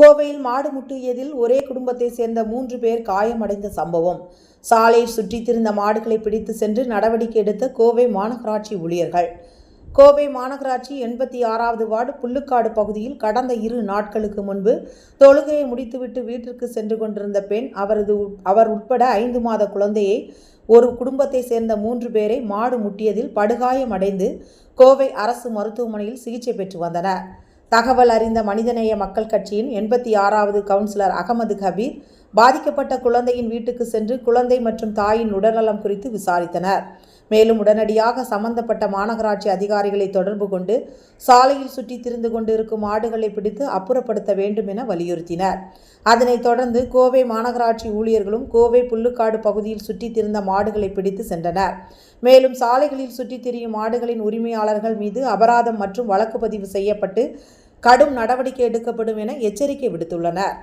கோவையில் மாடு முட்டியதில் ஒரே குடும்பத்தை சேர்ந்த மூன்று பேர் காயமடைந்த சம்பவம். சாலையில் சுற்றித் திரிந்த மாடுகளை பிடித்து சென்று நடவடிக்கை எடுத்த கோவை மாநகராட்சி ஊழியர்கள். கோவை மாநகராட்சி எண்பத்தி ஆறாவது வார்டு புல்லுக்காடு பகுதியில் கடந்த இரு நாட்களுக்கு முன்பு தொழுகையை முடித்துவிட்டு வீட்டிற்கு சென்று கொண்டிருந்த பெண் அவரது அவர் உட்பட ஐந்து மாத குழந்தையை ஒரு குடும்பத்தை சேர்ந்த மூன்று பேரை மாடு முட்டியதில் படுகாயமடைந்து கோவை அரசு மருத்துவமனையில் சிகிச்சை பெற்று வந்தனர். தகவல் அறிந்த மனிதநேய மக்கள் கட்சியின் எண்பத்தி ஆறாவது கவுன்சிலர் அகமது கபீர் பாதிக்கப்பட்ட குழந்தையின் வீட்டுக்கு சென்று குழந்தை மற்றும் தாயின் உடல்நலம் குறித்து விசாரித்தனர். மேலும் உடனடியாக சம்பந்தப்பட்ட மாநகராட்சி அதிகாரிகளை தொடர்பு கொண்டு சாலையில் சுற்றி திரிந்து கொண்டிருக்கும் மாடுகளை பிடித்து அப்புறப்படுத்த வேண்டும் என வலியுறுத்தினர். அதனைத் தொடர்ந்து கோவை மாநகராட்சி ஊழியர்களும் கோவை புல்லுக்காடு பகுதியில் சுற்றித் திரிந்த மாடுகளை பிடித்து சென்றனர். மேலும் சாலைகளில் சுற்றித் திரியும் மாடுகளின் உரிமையாளர்கள் மீது அபராதம் மற்றும் வழக்கு பதிவு செய்யப்பட்டு கடும் நடவடிக்கை எடுக்கப்படும் என எச்சரிக்கை விடுத்துள்ளனர்.